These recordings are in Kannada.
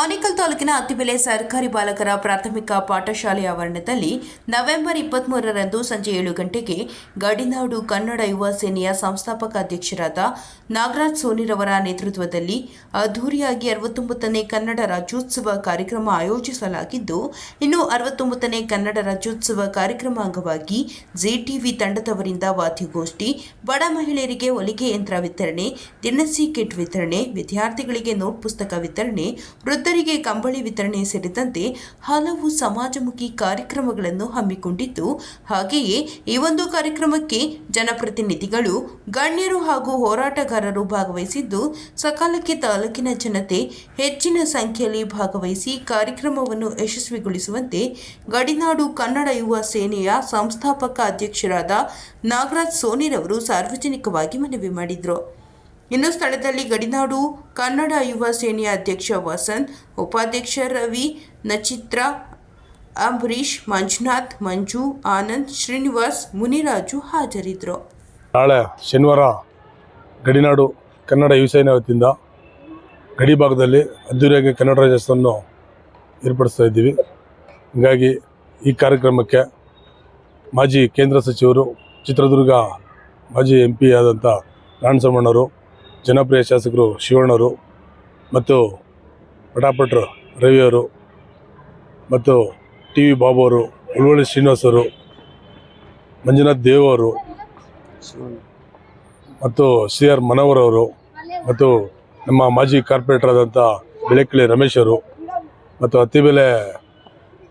ಆನೇಕಲ್ ತಾಲೂಕಿನ ಅತ್ತಿಬೆಲೆ ಸರ್ಕಾರಿ ಬಾಲಕರ ಪ್ರಾಥಮಿಕ ಪಾಠಶಾಲೆ ಆವರಣದಲ್ಲಿ ನವೆಂಬರ್ ಇಪ್ಪತ್ಮೂರರಂದು ಸಂಜೆ ಏಳು ಗಂಟೆಗೆ ಗಡಿನಾಡು ಕನ್ನಡ ಯುವ ಸೇನೆಯ ಸಂಸ್ಥಾಪಕ ಅಧ್ಯಕ್ಷರಾದ ನಾಗರಾಜ್ ಸೋನಿರವರ ನೇತೃತ್ವದಲ್ಲಿ ಅದ್ದೂರಿಯಾಗಿ ಅರವತ್ತೊಂಬತ್ತನೇ ಕನ್ನಡ ರಾಜ್ಯೋತ್ಸವ ಕಾರ್ಯಕ್ರಮ ಆಯೋಜಿಸಲಾಗಿದ್ದು, ಇನ್ನು ಅರವತ್ತೊಂಬತ್ತನೇ ಕನ್ನಡ ರಾಜ್ಯೋತ್ಸವ ಕಾರ್ಯಕ್ರಮ ಅಂಗವಾಗಿ ಜಿಟಿವಿ ತಂಡದವರಿಂದ ವಾದ್ಯಗೋಷ್ಠಿ, ಬಡ ಮಹಿಳೆಯರಿಗೆ ಹೊಲಿಗೆ ಯಂತ್ರ ವಿತರಣೆ, ದಿನಸಿ ಕಿಟ್ ವಿತರಣೆ, ವಿದ್ಯಾರ್ಥಿಗಳಿಗೆ ನೋಟ್ ಪುಸ್ತಕ ವಿತರಣೆ ವೃದ್ಧರಿಗೆ ಕಂಬಳಿ ವಿತರಣೆ ಸೇರಿದಂತೆ ಹಲವು ಸಮಾಜಮುಖಿ ಕಾರ್ಯಕ್ರಮಗಳನ್ನು ಹಮ್ಮಿಕೊಂಡಿದ್ದು, ಹಾಗೆಯೇ ಈ ಒಂದು ಕಾರ್ಯಕ್ರಮಕ್ಕೆ ಜನಪ್ರತಿನಿಧಿಗಳು, ಗಣ್ಯರು ಹಾಗೂ ಹೋರಾಟಗಾರರು ಭಾಗವಹಿಸಿದ್ದು, ಸಕಾಲಕ್ಕೆ ತಾಲೂಕಿನ ಜನತೆ ಹೆಚ್ಚಿನ ಸಂಖ್ಯೆಯಲ್ಲಿ ಭಾಗವಹಿಸಿ ಕಾರ್ಯಕ್ರಮವನ್ನು ಯಶಸ್ವಿಗೊಳಿಸುವಂತೆ ಗಡಿನಾಡು ಕನ್ನಡ ಯುವ ಸೇನೆಯ ಸಂಸ್ಥಾಪಕ ಅಧ್ಯಕ್ಷರಾದ ನಾಗರಾಜ್ ಸೋನಿರವರು ಸಾರ್ವಜನಿಕವಾಗಿ ಮನವಿ ಮಾಡಿದರು. ಇನ್ನು ಸ್ಥಳದಲ್ಲಿ ಗಡಿನಾಡು ಕನ್ನಡ ಯುವ ಸೇನೆಯ ಅಧ್ಯಕ್ಷ ವಸಂತ್, ಉಪಾಧ್ಯಕ್ಷ ರವಿ, ನಚಿತ್ರ ಅಂಬರೀಶ್ ಮಂಜುನಾಥ್, ಮಂಜು, ಆನಂದ್, ಶ್ರೀನಿವಾಸ್, ಮುನಿರಾಜು ಹಾಜರಿದ್ದರು. ನಾಳೆ ಶನಿವಾರ ಗಡಿನಾಡು ಕನ್ನಡ ಯುವಸೇನೆ ವತಿಯಿಂದ ಗಡಿ ಭಾಗದಲ್ಲಿ ಅದ್ದೂರಿಯಾಗಿ ಕನ್ನಡ ರಾಜ್ಯೋತ್ಸವವನ್ನು ಏರ್ಪಡಿಸ್ತಾ ಇದ್ದೀವಿ. ಹೀಗಾಗಿ ಈ ಕಾರ್ಯಕ್ರಮಕ್ಕೆ ಮಾಜಿ ಕೇಂದ್ರ ಸಚಿವರು ಚಿತ್ರದುರ್ಗ ಮಾಜಿ ಎಂ ಪಿ ಆದಂಥ ನಾರಾಯಣಸಮ್ಮಣ್ಣವರು ಜನಪ್ರಿಯ ಶಾಸಕರು ಶಿವಣ್ಣವರು ಮತ್ತು ಪಟಾಪಟ್ರು ರವಿಯವರು ಮತ್ತು ಟಿ ವಿ ಬಾಬು ಅವರು ಉಳ್ವಳ್ಳಿ ಶ್ರೀನಿವಾಸ್ ಅವರು, ಮಂಜುನಾಥ್ ದೇವ್ ಅವರು ಮತ್ತು ಸಿ ಆರ್ ಮನೋಹರ್ ಅವರು ಮತ್ತು ನಮ್ಮ ಮಾಜಿ ಕಾರ್ಪೊರೇಟರ್ ಆದಂಥ ಬೆಳಕಿಳಿ ರಮೇಶ್ ಅವರು ಮತ್ತು ಅತ್ತಿಬೆಲೆ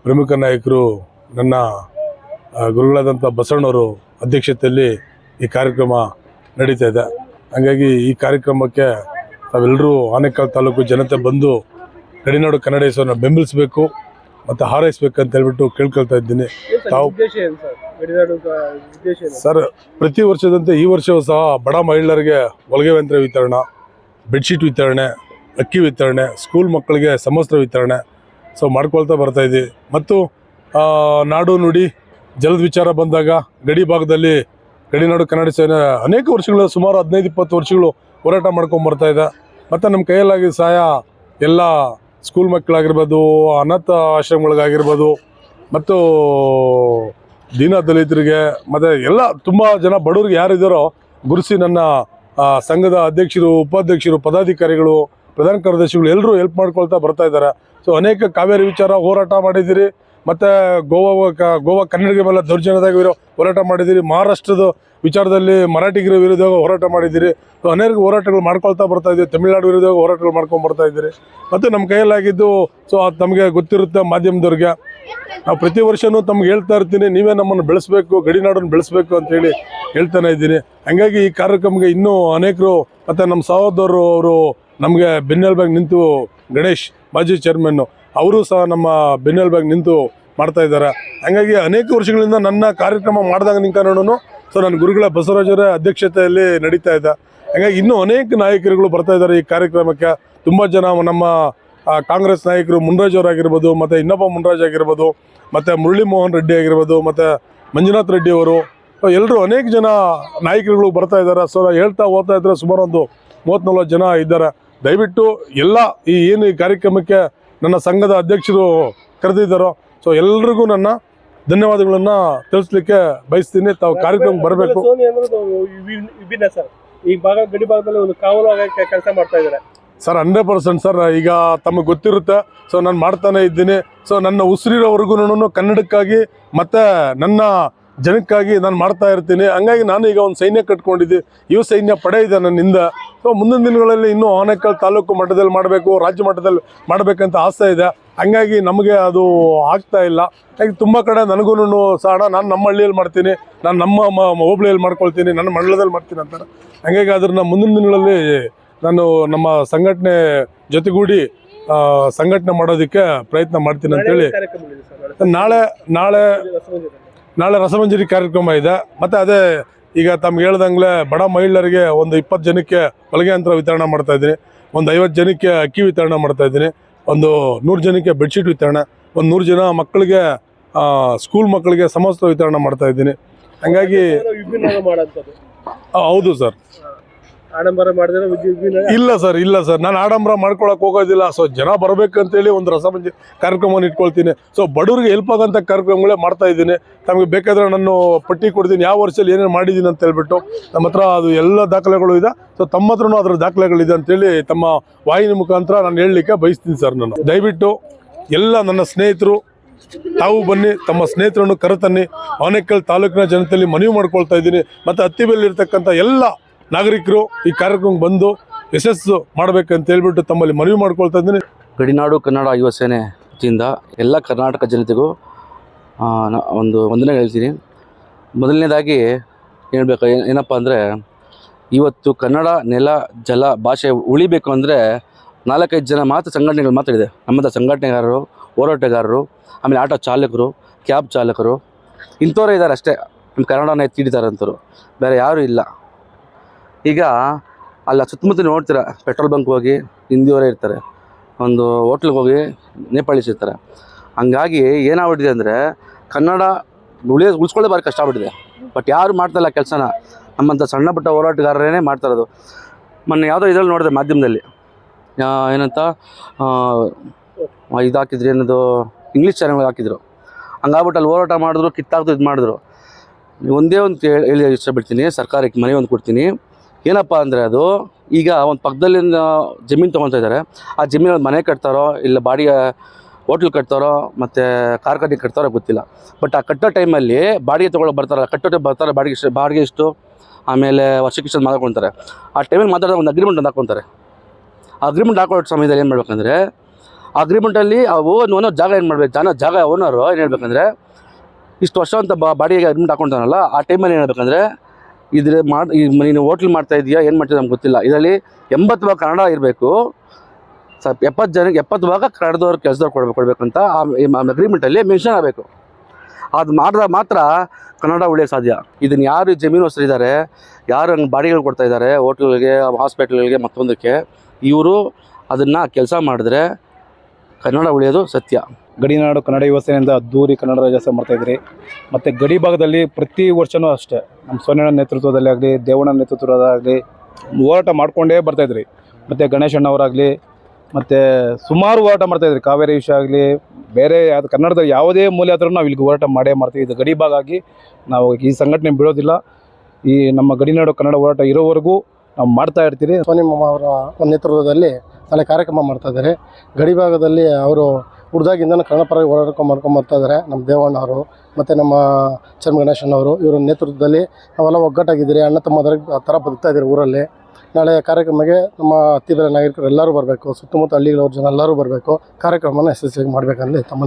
ಪ್ರಮುಖ ನಾಯಕರು ನನ್ನ ಗುರುಗಳಾದಂಥ ಬಸವಣ್ಣವರು ಅಧ್ಯಕ್ಷತೆಯಲ್ಲಿ ಈ ಕಾರ್ಯಕ್ರಮ ನಡೀತಾ ಇದೆ. ಹಾಗಾಗಿ ಈ ಕಾರ್ಯಕ್ರಮಕ್ಕೆ ತಾವೆಲ್ಲರೂ ಆನೇಕಲ್ ತಾಲೂಕು ಜನತೆ ಬಂದು ಗಡಿನಾಡು ಕನ್ನಡ ಹೆಸರನ್ನು ಬೆಂಬಲಿಸಬೇಕು ಮತ್ತು ಹಾರೈಸ್ಬೇಕು ಅಂತ ಹೇಳ್ಬಿಟ್ಟು ಕೇಳ್ಕೊಳ್ತಾ ಇದ್ದೀನಿ. ತಾವು ಸರ್? ಪ್ರತಿ ವರ್ಷದಂತೆ ಈ ವರ್ಷವೂ ಸಹ ಬಡ ಮಹಿಳೆಯರಿಗೆ ಹೊಲಿಗೆ ಯಂತ್ರ ವಿತರಣೆ ಬೆಡ್ಶೀಟ್ ವಿತರಣೆ ಅಕ್ಕಿ ವಿತರಣೆ ಸ್ಕೂಲ್ ಮಕ್ಕಳಿಗೆ ಸಮಸ್ತ್ರ ವಿತರಣೆ ಸೊ ಮಾಡ್ಕೊಳ್ತಾ ಬರ್ತಾ ಇದ್ದೀವಿ. ಮತ್ತು ನಾಡು ನುಡಿ ಜಲದ ವಿಚಾರ ಬಂದಾಗ ಗಡಿ ಭಾಗದಲ್ಲಿ ಗಡಿನಾಡು ಕನ್ನಡ ಸೇನೆ ಅನೇಕ ವರ್ಷಗಳು, ಸುಮಾರು ಹದಿನೈದು, ಇಪ್ಪತ್ತು ವರ್ಷಗಳು ಹೋರಾಟ ಮಾಡ್ಕೊಂಡು ಬರ್ತಾ ಇದೆ. ಮತ್ತು ನಮ್ಮ ಕೈಯಲ್ಲಾಗಿ ಸಹಾಯ ಎಲ್ಲ ಸ್ಕೂಲ್ ಮಕ್ಕಳಾಗಿರ್ಬೋದು, ಅನಾಥ ಆಶ್ರಮಗಳಿಗಾಗಿರ್ಬೋದು, ಮತ್ತು ದೀನ ದಲಿತರಿಗೆ, ಮತ್ತು ಎಲ್ಲ ತುಂಬ ಜನ ಬಡವ್ರಿಗೆ ಯಾರಿದ್ದಾರೋ ಗುರುಸಿ ನನ್ನ ಸಂಘದ ಅಧ್ಯಕ್ಷರು, ಉಪಾಧ್ಯಕ್ಷರು, ಪದಾಧಿಕಾರಿಗಳು, ಪ್ರಧಾನ ಕಾರ್ಯದರ್ಶಿಗಳು ಎಲ್ಲರೂ ಹೆಲ್ಪ್ ಮಾಡ್ಕೊಳ್ತಾ ಬರ್ತಾ ಇದ್ದಾರೆ. ಸೊ ಅನೇಕ ಕಾವೇರಿ ವಿಚಾರ ಹೋರಾಟ ಮಾಡಿದ್ದೀರಿ. ಮತ್ತು ಗೋವಾ ಗೋವಾ ಕನ್ನಡಿಗರ ಮೇಲೆ ದೌರ್ಜನ್ಯದಾಗ ಇರೋ ಹೋರಾಟ ಮಾಡಿದ್ದೀರಿ. ಮಹಾರಾಷ್ಟ್ರದ ವಿಚಾರದಲ್ಲಿ ಮರಾಠಿಗರ ವಿರುದ್ಧ ಹೋರಾಟ ಮಾಡಿದ್ದೀರಿ. ಸೊ ಅನೇಕ ಹೋರಾಟಗಳು ಮಾಡ್ಕೊಳ್ತಾ ಬರ್ತಾ ಇದ್ದೀವಿ ತಮಿಳುನಾಡು ವಿರುದ್ಧ ಹೋರಾಟಗಳು ಮಾಡ್ಕೊಂಡು ಬರ್ತಾ ಇದ್ದೀರಿ. ಮತ್ತು ನಮ್ಮ ಕೈಯಲ್ಲಾಗಿದ್ದು ಸೊ ಅದು ತಮಗೆ ಗೊತ್ತಿರುತ್ತೆ ಮಾಧ್ಯಮದವ್ರಿಗೆ. ನಾವು ಪ್ರತಿ ವರ್ಷವೂ ತಮ್ಗೆ ಹೇಳ್ತಾ ಇರ್ತೀನಿ, ನೀವೇ ನಮ್ಮನ್ನು ಬೆಳೆಸಬೇಕು ಗಡಿನಾಡನ್ನು ಬೆಳೆಸಬೇಕು ಅಂತೇಳಿ ಹೇಳ್ತಾನೆ ಇದ್ದೀನಿ. ಹಾಗಾಗಿ ಈ ಕಾರ್ಯಕ್ರಮಕ್ಕೆ ಇನ್ನೂ ಅನೇಕರು, ಮತ್ತು ನಮ್ಮ ಸಹೋದರರು, ಅವರು ನಮಗೆ ಬೆನ್ನೆಲ್ಬಾಗಿ ನಿಂತು, ಗಣೇಶ್, ಮಾಜಿ ಚೇರ್ಮನ್ನು ಅವರು ಸಹ ನಮ್ಮ ಬೆನ್ನೆಲುಬಾಗಿ ನಿಂತು ಮಾಡ್ತಾ ಇದ್ದಾರೆ. ಹಾಗಾಗಿ ಅನೇಕ ವರ್ಷಗಳಿಂದ ನನ್ನ ಕಾರ್ಯಕ್ರಮ ಮಾಡಿದಾಗ ನಿಂತ್ಕೊಂಡು ಸೊ ನನ್ನ ಗುರುಗಳ ಬಸವರಾಜರ ಅಧ್ಯಕ್ಷತೆಯಲ್ಲಿ ನಡೀತಾ ಇದ್ದ ಹಾಗಾಗಿ ಇನ್ನೂ ಅನೇಕ ನಾಯಕರುಗಳು ಬರ್ತಾ ಇದ್ದಾರೆ ಈ ಕಾರ್ಯಕ್ರಮಕ್ಕೆ. ತುಂಬ ಜನ ನಮ್ಮ ಕಾಂಗ್ರೆಸ್ ನಾಯಕರು ಮುನ್ರಾಜ್ ಅವರಾಗಿರ್ಬೋದು, ಮತ್ತು ಇನ್ನೊಬ್ಬ ಮುನ್ರಾಜ್ ಆಗಿರ್ಬೋದು, ಮತ್ತು ಮುರಳಿ ಮೋಹನ್ ರೆಡ್ಡಿ ಆಗಿರ್ಬೋದು, ಮತ್ತು ಮಂಜುನಾಥ್ ರೆಡ್ಡಿ ಅವರು. ಎಲ್ಲರೂ ಅನೇಕ ಜನ ನಾಯಕರುಗಳು ಬರ್ತಾ ಇದ್ದಾರೆ. ಸೊ ಹೇಳ್ತಾ ಹೋಗ್ತಾ ಇದ್ರೆ ಸುಮಾರು ಒಂದು ಮೂವತ್ತ್ ನಲ್ವತ್ತು ಜನ ಇದ್ದಾರೆ. ದಯವಿಟ್ಟು ಎಲ್ಲ ಈ ಏನು ಈ ಕಾರ್ಯಕ್ರಮಕ್ಕೆ ನನ್ನ ಸಂಘದ ಅಧ್ಯಕ್ಷರು ಕರೆದಿದ್ದಾರೋ. ಸೊ ಎಲ್ರಿಗೂ ನನ್ನ ಧನ್ಯವಾದಗಳನ್ನ ತಿಳಿಸ್ಲಿಕ್ಕೆ ಬಯಸ್ತೀನಿ. ತಾವು ಕಾರ್ಯಕ್ರಮಕ್ಕೆ ಬರಬೇಕು. ಈ ಭಾಗ ಗಡಿ ಭಾಗದಲ್ಲಿ ಒಂದು ಕಾವಲು ಕೆಲಸ ಮಾಡ್ತಾ ಇದ್ದಾರೆ. Sir hundred percent sir. ಈಗ ತಮಗೆ ಗೊತ್ತಿರುತ್ತೆ. ಸೊ ನಾನು ಮಾಡ್ತಾನೆ ಇದ್ದೀನಿ. ಸೊ ನನ್ನ ಉಸಿರಿರೋವರೆಗೂ ಕನ್ನಡಕ್ಕಾಗಿ ಮತ್ತು ನನ್ನ ಜನಕ್ಕಾಗಿ ನಾನು ಮಾಡ್ತಾ ಇರ್ತೀನಿ. ಹಂಗಾಗಿ ನಾನು ಈಗ ಒಂದು ಸೈನ್ಯ ಕಟ್ಕೊಂಡಿದ್ದೆ. ಇವು ಸೈನ್ಯ ಪಡೆ ಇದೆ ನನ್ನಿಂದ ಸೊ ಮುಂದಿನ ದಿನಗಳಲ್ಲಿ ಇನ್ನೂ ಆನೇಕಲ್ ತಾಲೂಕು ಮಟ್ಟದಲ್ಲಿ ಮಾಡಬೇಕು ರಾಜ್ಯ ಮಟ್ಟದಲ್ಲಿ ಮಾಡಬೇಕಂತ ಆಸೆ ಇದೆ. ಹಂಗಾಗಿ ನಮಗೆ ಅದು ಆಗ್ತಾ ಇಲ್ಲ. ಹಾಗೆ ತುಂಬ ಕಡೆ ನನಗೂ ಸಹ ನಾನು ನಮ್ಮ ಹಳ್ಳಿಯಲ್ಲಿ ಮಾಡ್ತೀನಿ. ನಾನು ನಮ್ಮ ಹೋಬಳಿಯಲ್ಲಿ ಮಾಡ್ಕೊಳ್ತೀನಿ. ನನ್ನ ಮಂಡಲದಲ್ಲಿ ಮಾಡ್ತೀನಿ ಅಂತಾರೆ. ಹಂಗಾಗಿ ಅದನ್ನು ಮುಂದಿನ ದಿನಗಳಲ್ಲಿ ನಾನು ನಮ್ಮ ಸಂಘಟನೆ ಜೊತೆಗೂಡಿ ಸಂಘಟನೆ ಮಾಡೋದಕ್ಕೆ ಪ್ರಯತ್ನ ಮಾಡ್ತೀನಿ ಅಂತೇಳಿ. ನಾಳೆ ನಾಳೆ ನಾಳೆ ರಸಮಂಜರಿ. ಕಾರ್ಯಕ್ರಮ ಇದೆ. ಮತ್ತು ಅದೇ ಈಗ ತಮ್ಗೆ ಹೇಳ್ದಂಗೆ ಬಡ ಮಹಿಳೆಯರಿಗೆ ಒಂದು ಇಪ್ಪತ್ತು ಜನಕ್ಕೆ ಹೊಲಿಗೆ ಯಂತ್ರ ವಿತರಣೆ ಮಾಡ್ತಾ ಇದ್ದೀನಿ. ಒಂದು ಐವತ್ತು ಜನಕ್ಕೆ ಅಕ್ಕಿ ವಿತರಣೆ ಮಾಡ್ತಾ ಇದ್ದೀನಿ. ಒಂದು ನೂರು ಜನಕ್ಕೆ ಬೆಡ್ಶೀಟ್ ವಿತರಣೆ ಒಂದು ನೂರು ಜನ ಮಕ್ಕಳಿಗೆ ಸ್ಕೂಲ್ ಮಕ್ಕಳಿಗೆ ಸಮವಸ್ತ್ರ ವಿತರಣೆ ಮಾಡ್ತಾ ಇದ್ದೀನಿ. ಹಂಗಾಗಿ ಹೌದು ಸರ್. ಆಡಂಬರ ಮಾಡಿದ್ರೆ ಇಲ್ಲ ಸರ್ ಇಲ್ಲ ಸರ್. ನಾನು ಆಡಂಬರ ಮಾಡ್ಕೊಳಕ್ ಹೋಗೋದಿಲ್ಲ. ಸೊ ಜನ ಬರ್ಬೇಕಂತೇಳಿ ಒಂದು ರಸಮಂಜ ಕಾರ್ಯಕ್ರಮವನ್ನು ಇಟ್ಕೊಳ್ತೀನಿ. ಸೊ ಬಡವರಿಗೆ ಹೆಲ್ಪ್ ಆಗಂತ ಕಾರ್ಯಕ್ರಮಗಳೇ ಮಾಡ್ತಾ ಇದ್ದೀನಿ. ತಮಗೆ ಬೇಕಾದ್ರೆ ನಾನು ಪಟ್ಟಿ ಕೊಡ್ತೀನಿ. ಯಾವ ವರ್ಷದಲ್ಲಿ ಏನೇನು ಮಾಡಿದ್ದೀನಿ ಅಂತ ಹೇಳ್ಬಿಟ್ಟು ನಮ್ಮ ಹತ್ರ ಅದು ಎಲ್ಲ ದಾಖಲೆಗಳು ಇದೆ. ಸೊ ತಮ್ಮ ಹತ್ರನೂ ಅದ್ರ ದಾಖಲೆಗಳಿದೆ ಅಂತೇಳಿ ತಮ್ಮ ವಾಹಿನಿ ಮುಖಾಂತರ ನಾನು ಹೇಳಲಿಕ್ಕೆ ಬಯಸ್ತೀನಿ ಸರ್ ನಾನು. ದಯವಿಟ್ಟು ಎಲ್ಲ ನನ್ನ ಸ್ನೇಹಿತರು, ತಾವು ಬನ್ನಿ, ತಮ್ಮ ಸ್ನೇಹಿತರನ್ನು ಕರೆತನ್ನಿ. ಆನೇಕಲ್ ತಾಲೂಕಿನ ಜನತೆಯಲ್ಲಿ ಮನವಿ ಮಾಡ್ಕೊಳ್ತಾ ಇದ್ದೀನಿ. ಮತ್ತು ಹತ್ತಿಬೆಲ್ಲಿರ್ತಕ್ಕಂಥ ಎಲ್ಲ ನಾಗರಿಕರು ಈ ಕಾರ್ಯಕ್ರಮಕ್ಕೆ ಬಂದು ಯಶಸ್ಸು ಮಾಡಬೇಕಂತ ಹೇಳ್ಬಿಟ್ಟು ತಮ್ಮಲ್ಲಿ ಮನವಿ ಮಾಡ್ಕೊಳ್ತಾ ಇದ್ದೀನಿ. ಗಡಿನಾಡು ಕನ್ನಡ ಯುವ ಸೇನೆ ವತಿಯಿಂದ ಎಲ್ಲ ಕರ್ನಾಟಕ ಜನತೆಗೂ ಒಂದು ವಂದನೆ ಹೇಳ್ತೀನಿ. ಮೊದಲನೇದಾಗಿ ಹೇಳ್ಬೇಕು ಏನಪ್ಪ ಅಂದರೆ, ಇವತ್ತು ಕನ್ನಡ ನೆಲ ಜಲ ಭಾಷೆ ಉಳಿಬೇಕು ಅಂದರೆ ನಾಲ್ಕೈದು ಜನ ಮಾತ್ರ ಸಂಘಟನೆಗಳು ಮಾತ್ರ ಇದೆ. ನಮ್ಮದ ಸಂಘಟನೆಗಾರರು, ಹೋರಾಟಗಾರರು, ಆಮೇಲೆ ಆಟೋ ಚಾಲಕರು, ಕ್ಯಾಬ್ ಚಾಲಕರು ಇಂಥವರೇ ಇದ್ದಾರೆ ಅಷ್ಟೇ. ನಮ್ಮ ಕನ್ನಡನ ಎತ್ತಿ ಹಿಡಿತಾರಂಥವ್ರು ಬೇರೆ ಯಾರೂ ಇಲ್ಲ. ಈಗ ಅಲ್ಲ ಸುತ್ತಮುತ್ತ ನೋಡ್ತೀರ ಪೆಟ್ರೋಲ್ ಬಂಕ್ ಹೋಗಿ ಹಿಂದಿಯವರೇ ಇರ್ತಾರೆ. ಒಂದು ಹೋಟ್ಲಿಗೆ ಹೋಗಿ ನೇಪಾಳೀಸ್ ಇರ್ತಾರೆ ಹಂಗಾಗಿ ಏನಾಗ್ಬಿಟ್ಟಿದೆ ಅಂದರೆ ಕನ್ನಡ ಉಳಿಯ ಉಳಿಸ್ಕೊಳ್ಳೋದೇ ಭಾರಿ ಕಷ್ಟ ಆಗ್ಬಿಟ್ಟಿದೆ ಬಟ್ ಯಾರು ಮಾಡ್ತಾಯಿಲ್ಲ ಕೆಲಸನ. ನಮ್ಮಂಥ ಸಣ್ಣ ಪುಟ್ಟ ಹೋರಾಟಗಾರರೇ ಮಾಡ್ತಾ ಇರೋದು. ಮೊನ್ನೆ ಯಾವುದೋ ಇದರಲ್ಲಿ ನೋಡಿದೆ ಮಾಧ್ಯಮದಲ್ಲಿ. ಏನಂತ ಇದು ಹಾಕಿದ್ರಿ, ಏನದು ಇಂಗ್ಲೀಷ್ ಚಾನೆಲ್ ಹಾಕಿದ್ರು. ಹಂಗಾಗ್ಬಿಟ್ಟು ಅಲ್ಲಿ ಹೋರಾಟ ಮಾಡಿದ್ರು, ಕಿತ್ತಾಕ್ದು ಇದು ಮಾಡಿದ್ರು. ಒಂದೇ ಒಂದು ಹೇಳಿ ಇಷ್ಟ ಬಿಡ್ತೀನಿ ಸರ್ಕಾರಕ್ಕೆ ಮನೆ ಒಂದು ಕೊಡ್ತೀನಿ. ಏನಪ್ಪ ಅಂದರೆ ಅದು ಈಗ ಒಂದು ಪಕ್ಕದಲ್ಲಿಂದ ಜಮೀನು ತೊಗೊತಾ ಇದ್ದಾರೆ ಆ ಜಮೀನಲ್ಲಿ ಮನೆ ಕಟ್ತಾರೋ ಇಲ್ಲ ಬಾಡಿಗೆ ಹೋಟ್ಲ್ ಕಟ್ತಾರೋ ಮತ್ತು ಕಾರ್ಖಾನೆ ಕಟ್ತಾರೋ ಗೊತ್ತಿಲ್ಲ. ಬಟ್ ಆ ಕಟ್ಟೋ ಟೈಮಲ್ಲಿ ಬಾಡಿಗೆ ತಗೊಳ್ಳೋ ಬರ್ತಾರಲ್ಲ, ಕಟ್ಟೋ ಟೈಮ್ ಬರ್ತಾರೆ ಬಾಡಿಗೆ ಇಷ್ಟು ಬಾಡಿಗೆ ಇಷ್ಟು, ಆಮೇಲೆ ವರ್ಷಕ್ಕೆ ಇಷ್ಟು ಮಾತಾಡ್ಕೊತಾರೆ ಆ ಟೈಮಲ್ಲಿ ಮಾತಾಡೋ ಒಂದು ಅಗ್ರಿಮೆಂಟ್ ಒಂದು ಆ ಅಗ್ರಿಮೆಂಟ್ ಹಾಕೊಳ್ಳೋ ಸಮಯದಲ್ಲಿ ಏನು ಮಾಡ್ಬೇಕಂದ್ರೆ ಅಗ್ರಿಮೆಂಟಲ್ಲಿ ಆ ಓನ್ ಜಾಗ ಏನು ಮಾಡ್ಬೇಕು ಜನ ಜಾಗ ಓನರು ಏನು ಹೇಳ್ಬೇಕಂದ್ರೆ, ಇಷ್ಟು ವರ್ಷ ಅಂತ ಬಾಡಿಗೆ ಅಗ್ರಿಮೆಂಟ್ ಹಾಕ್ಕೊಂತಾನಲ್ಲ ಆ ಟೈಮಲ್ಲಿ ಏನು ಹೇಳ್ಬೇಕಂದ್ರೆ ಇದ್ರ ಮಾಡಿ ನೀನು ಹೋಟ್ಲ್ ಮಾಡ್ತಾ ಇದೆಯಾ? ಏನು ಮಾಡ್ತೀಯ ನಮ್ಗೆ ಗೊತ್ತಿಲ್ಲ. ಇದರಲ್ಲಿ ಎಂಬತ್ತು ಭಾಗ ಕನ್ನಡ ಇರಬೇಕು. ಸ ಎಪ್ಪತ್ತು ಜನಕ್ಕೆ ಎಪ್ಪತ್ತು ಭಾಗ ಕನ್ನಡದವ್ರು ಕೆಲಸದವ್ರು ಕೊಡ್ಬೇಕು ಕೊಡಬೇಕಂತ ಆ ಅಗ್ರಿಮೆಂಟಲ್ಲಿ ಮೆನ್ಷನ್ ಆಗಬೇಕು. ಅದು ಮಾಡಿದಾಗ ಮಾತ್ರ ಕನ್ನಡ ಉಳಿಯ ಸಾಧ್ಯ. ಇದನ್ನು ಯಾರು ಜಮೀನು ಹೊಸರಿದ್ದಾರೆ ಯಾರು ಹಂಗೆ ಬಾಡಿಗೆಗಳು ಕೊಡ್ತಾ ಇದ್ದಾರೆ, ಹೋಟ್ಲ್ಗಳಿಗೆ, ಹಾಸ್ಪಿಟ್ಲ್ಗಳಿಗೆ ಮತ್ತೊಂದಕ್ಕೆ, ಇವರು ಅದನ್ನು ಕೆಲಸ ಮಾಡಿದ್ರೆ ಕನ್ನಡ ಉಳಿಯೋದು ಸತ್ಯ. ಗಡಿನಾಡು ಕನ್ನಡ ಯುವ ಸೇನೆಯಿಂದ ಅದ್ದೂರಿ ಕನ್ನಡ ರಾಜ್ಯೋತ್ಸವ ಮಾಡ್ತಾಯಿದ್ರಿ ಮತ್ತು ಗಡಿ ಭಾಗದಲ್ಲಿ ಪ್ರತಿ ವರ್ಷವೂ ಅಷ್ಟೇ, ನಮ್ಮ ಸೋನಿಯಣ್ಣ ನೇತೃತ್ವದಲ್ಲಿ ಆಗಲಿ, ದೇವಣ್ಣ ನೇತೃತ್ವದಾಗಲಿ ಹೋರಾಟ ಮಾಡಿಕೊಂಡೇ ಬರ್ತಾಯಿದ್ರಿ ಮತ್ತು ಗಣೇಶಣ್ಣವರಾಗಲಿ ಮತ್ತು ಸುಮಾರು ಹೋರಾಟ ಮಾಡ್ತಾಯಿದ್ರಿ ಕಾವೇರಿ ವಿಷಯ ಆಗಲಿ, ಬೇರೆ ಅದು ಕನ್ನಡದ ಯಾವುದೇ ಮೂಲೆ ಆದರೂ ನಾವು ಇಲ್ಲಿಗೆ ಹೋರಾಟ ಮಾಡೇ ಮಾಡ್ತೀವಿ. ಇದು ಗಡಿ ಭಾಗ ಆಗಿ ನಾವು ಈ ಸಂಘಟನೆ ಬಿಡೋದಿಲ್ಲ. ಈ ನಮ್ಮ ಗಡಿನಾಡು ಕನ್ನಡ ಹೋರಾಟ ಇರೋವರೆಗೂ ನಾವು ಮಾಡ್ತಾ ಇರ್ತೀರಿ. ಸೋನಿ ಮಾಮ ಅವರ ನೇತೃತ್ವದಲ್ಲಿ ನಾಳೆ ಕಾರ್ಯಕ್ರಮ ಮಾಡ್ತಾ ಇದ್ದಾರೆ. ಗಡಿ ಅವರು ಹುಡ್ದಾಗಿಂದನೂ ಕನ್ನಡ ಪರವಾಗಿ ಹೋರಾಟ ಮಾಡ್ಕೊಂಡು ಇದ್ದಾರೆ. ನಮ್ಮ ದೇವಣ್ಣ ಅವರು ಮತ್ತು ನಮ್ಮ ಚರ್ಮ ಗಣೇಶನ್ ಅವರು, ಇವರ ನೇತೃತ್ವದಲ್ಲಿ ನಾವೆಲ್ಲ ಒಗ್ಗಟ್ಟಾಗಿದ್ದೀರಿ, ಅಣ್ಣ ಆ ಥರ ಬದುಕ್ತಾ ಇದ್ದೀರಿ ಊರಲ್ಲಿ. ನಾಳೆ ಕಾರ್ಯಕ್ರಮಕ್ಕೆ ನಮ್ಮ ಹತ್ತಿರ ನಾಗರಿಕರು ಎಲ್ಲರೂ ಬರಬೇಕು, ಸುತ್ತಮುತ್ತ ಹಳ್ಳಿಗಳವ್ರ ಜನ ಎಲ್ಲರೂ ಬರಬೇಕು, ಕಾರ್ಯಕ್ರಮನ ಯಶಸ್ವಿಯಾಗಿ ಮಾಡಬೇಕಂದ್ರೆ ತಮ್ಮಲ್ಲಿ